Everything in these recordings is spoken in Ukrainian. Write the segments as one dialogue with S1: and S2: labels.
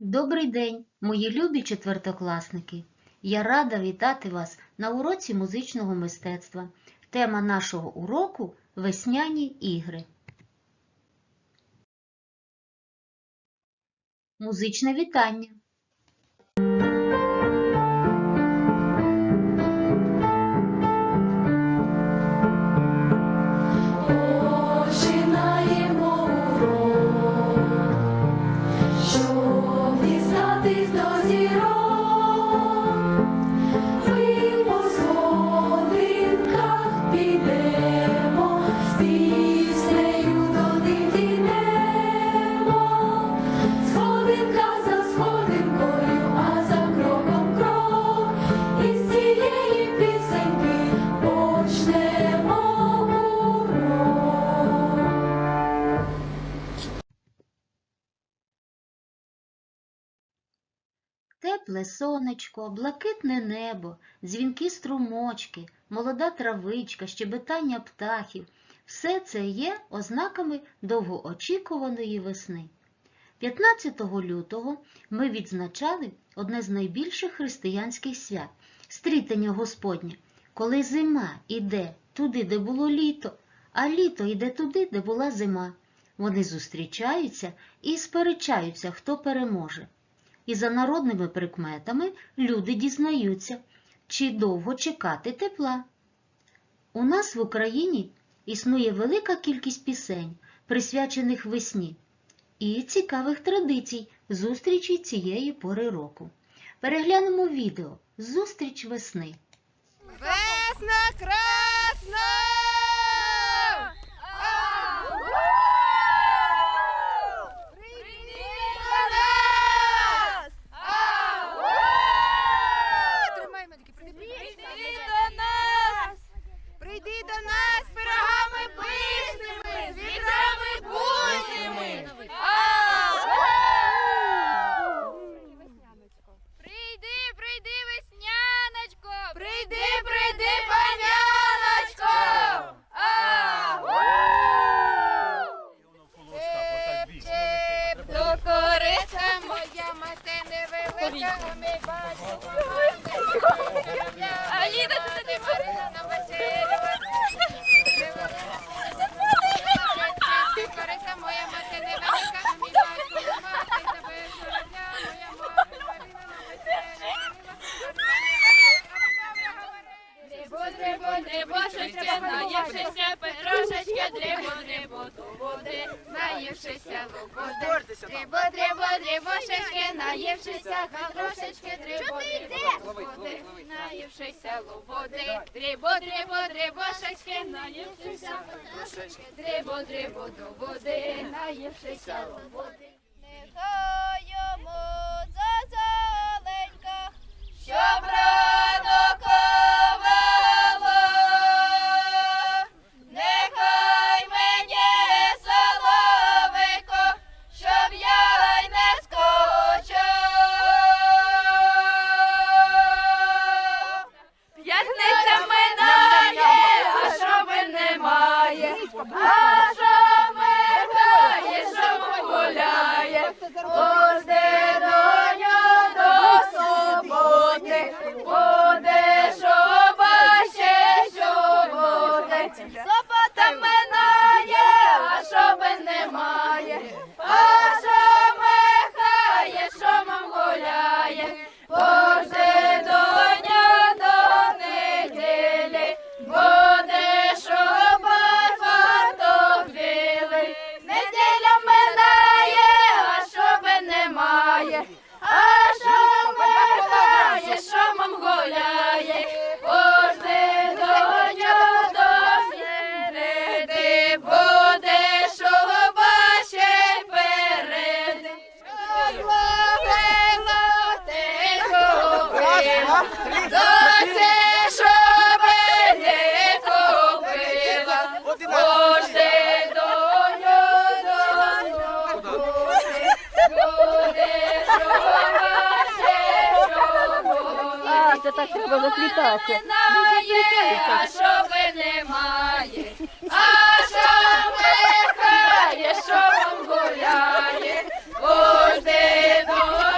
S1: Добрий день, мої любі четвертокласники! Я рада вітати вас на уроці музичного мистецтва. Тема нашого уроку весняні ігри. Музичне вітання. Сонечко, блакитне небо, дзвінки струмочки, молода травичка, щебетання птахів – все це є ознаками довгоочікуваної весни. 15 лютого ми відзначали одне з найбільших християнських свят – стрітення Господнє, коли зима іде туди, де було літо, а літо йде туди, де була зима. Вони зустрічаються і сперечаються, хто переможе. І за народними прикметами люди дізнаються, чи довго чекати тепла. У нас в Україні існує велика кількість пісень, присвячених весні, і цікавих традицій зустрічі цієї пори року. Переглянемо відео Зустріч весни.
S2: Весна красна!
S3: Moje przysiadło. Так треба заплітати.
S2: Немає, а що ви немає, а що михає, що вам гуляє, Ожди до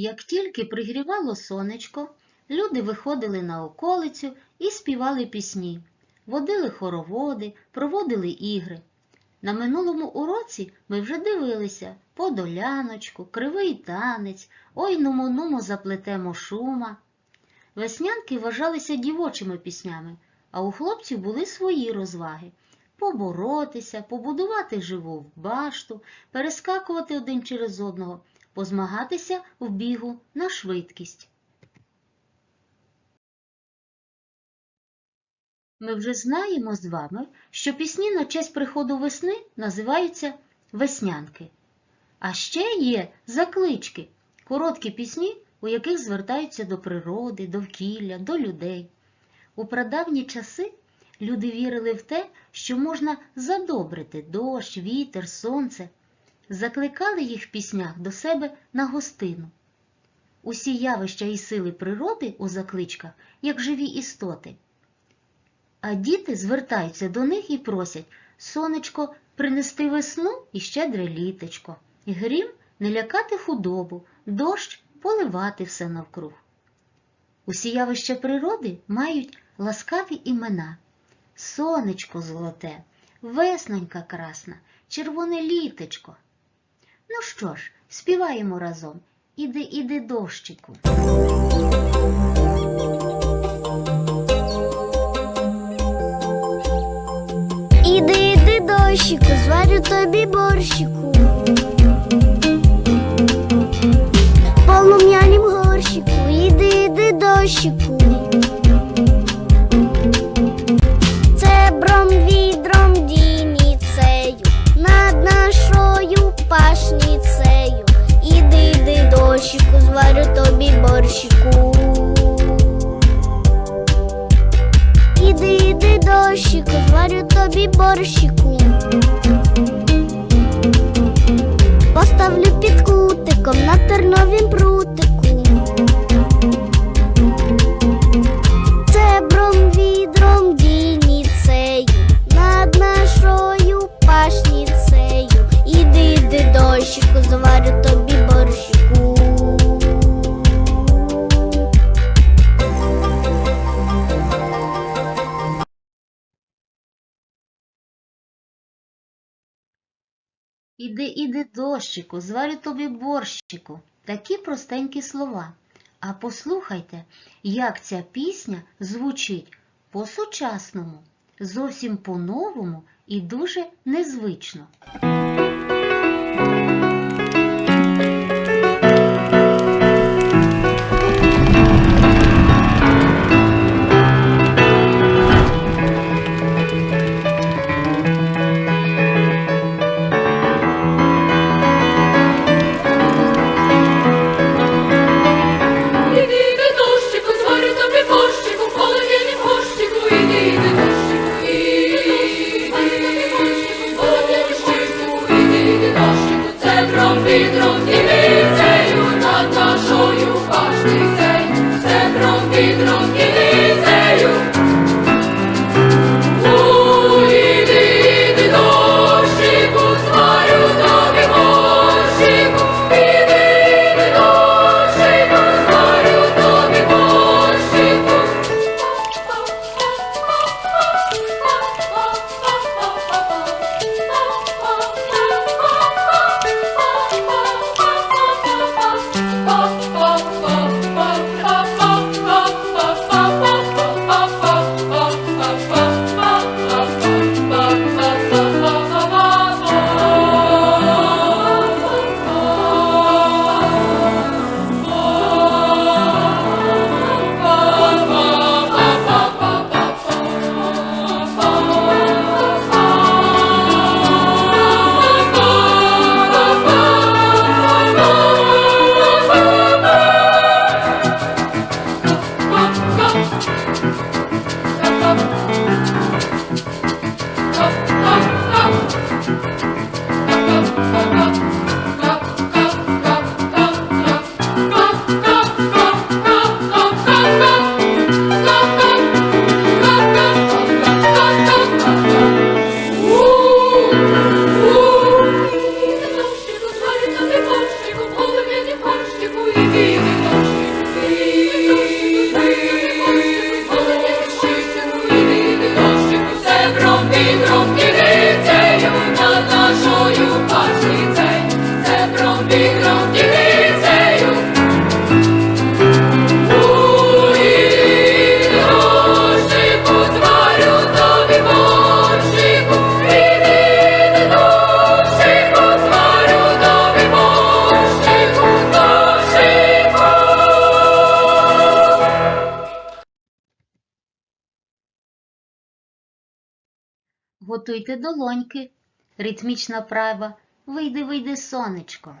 S1: Як тільки пригрівало сонечко, люди виходили на околицю і співали пісні, водили хороводи, проводили ігри. На минулому уроці ми вже дивилися подоляночку, кривий танець, ой нумо-нумо заплетемо шума. Веснянки вважалися дівочими піснями, а у хлопців були свої розваги поборотися, побудувати живу башту, перескакувати один через одного, позмагатися в бігу на швидкість. Ми вже знаємо з вами, що пісні на честь приходу весни називаються веснянки. А ще є заклички, короткі пісні, у яких звертаються до природи, довкілля, до людей. У прадавні часи люди вірили в те, що можна задобрити дощ, вітер, сонце, закликали їх в піснях до себе на гостину. Усі явища і сили природи у закличках, як живі істоти. А діти звертаються до них і просять сонечко принести весну і щедре літечко, грім не лякати худобу, дощ поливати все навкруг. Усі явища природи мають ласкаві імена сонечко золоте, веснонька красна, червоне літечко. Ну що ж, співаємо разом. Іди, іди, дощику.
S4: Іди, іди, дощику, зварю тобі борщику.
S1: Такі простенькі слова. А послухайте, як ця пісня звучить по-сучасному, зовсім по-новому і дуже незвично. Готуйте долоньки. Ритмічна права. Вийди, вийди, сонечко.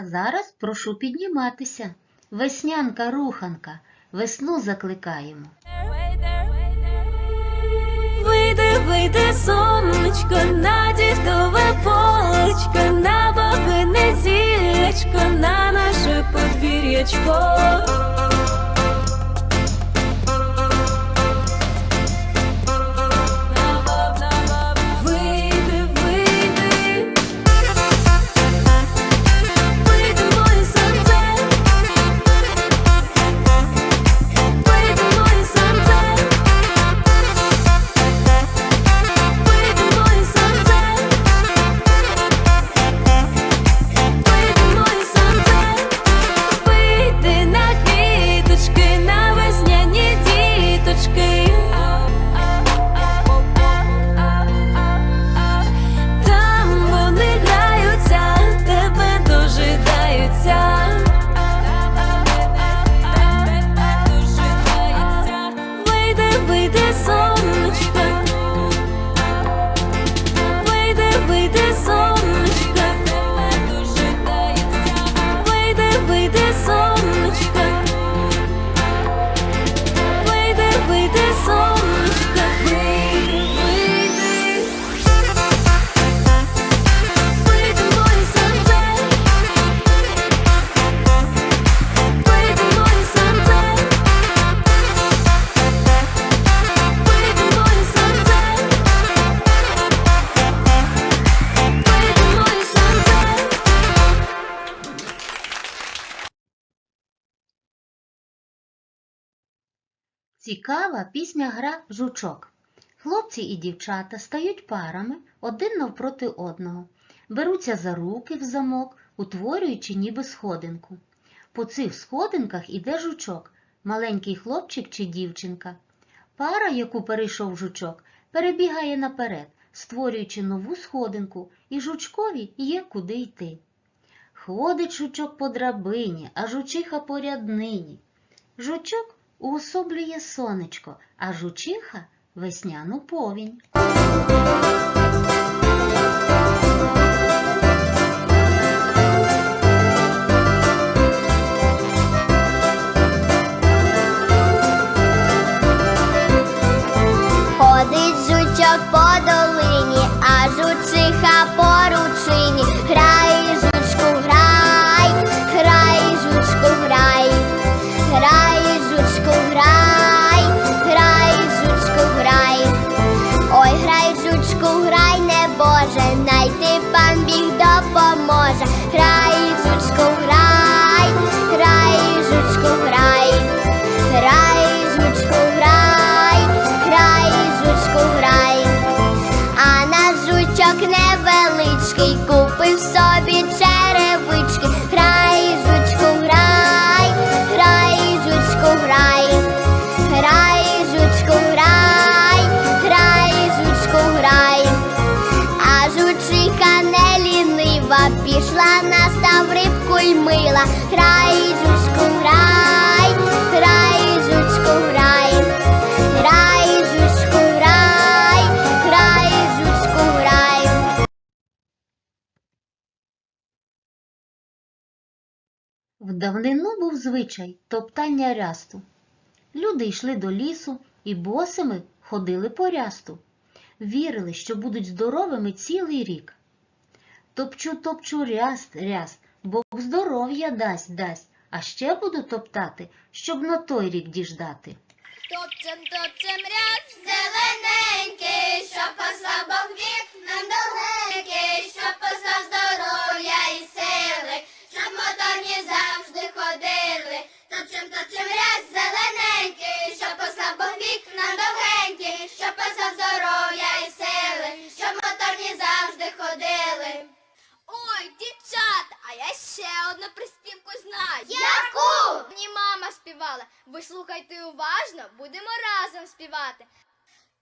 S1: А зараз прошу підніматися. Веснянка руханка. Весну закликаємо.
S3: Вийде, вийде сонечко, на дідове полечко, на бабине зілечко, на наше подвір'ячко.
S1: Цікава пісня гра жучок. Хлопці і дівчата стають парами один навпроти одного, беруться за руки в замок, утворюючи ніби сходинку. По цих сходинках іде жучок, маленький хлопчик чи дівчинка. Пара, яку перейшов жучок, перебігає наперед, створюючи нову сходинку, і жучкові є куди йти. Ходить жучок по драбині, а жучиха по ряднині. Жучок уособлює сонечко, а жучиха весняну повінь. В давнину був звичай топтання рясту. Люди йшли до лісу і босими ходили по рясту. Вірили, що будуть здоровими цілий рік. Топчу, топчу, ряст, ряст, Бог здоров'я дасть, дасть, а ще буду топтати, щоб на той рік діждати.
S4: Топчем, топчем ряд, зелененький, що послав Бог вік нам довгенький, що послав здоров'я і сили, моторні завжди ходили. Топчем, топчем ряд, зелененький, що послав Бог вік нам довгенький, що послав здоров'я і сили, щоб моторні завжди ходили. Ой, дівчата, а я ще одну приспівку знаю. Яку? Мені мама співала. Ви слухайте уважно, будемо разом співати.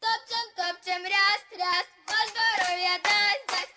S4: Топчем, топчем, ряст, ряст, бо здоров'я дасть, дасть,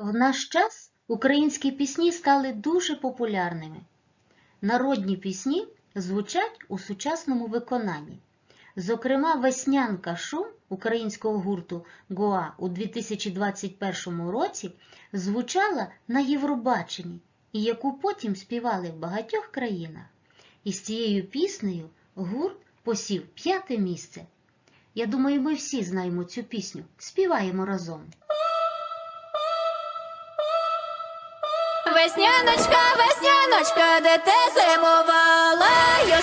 S1: В наш час українські пісні стали дуже популярними. Народні пісні звучать у сучасному виконанні. Зокрема, веснянка шум українського гурту Гоа у 2021 році звучала на Євробаченні, і яку потім співали в багатьох країнах. І з цією піснею гурт посів п'яте місце. Я думаю, ми всі знаємо цю пісню. Співаємо разом.
S3: Весняночка, весняночка, де ти зимувала, я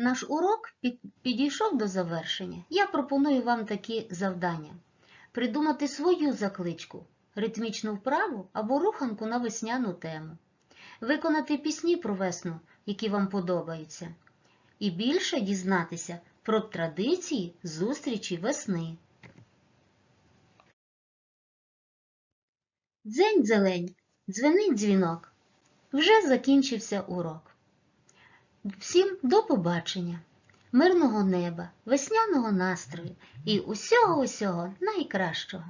S1: Наш урок підійшов до завершення. Я пропоную вам такі завдання: придумати свою закличку, ритмічну вправу або руханку на весняну тему, виконати пісні про весну, які вам подобаються, і більше дізнатися про традиції зустрічі весни. Дзень зелень, дзвенить дзвінок. Вже закінчився урок. Всім до побачення, мирного неба, весняного настрою і усього усього найкращого.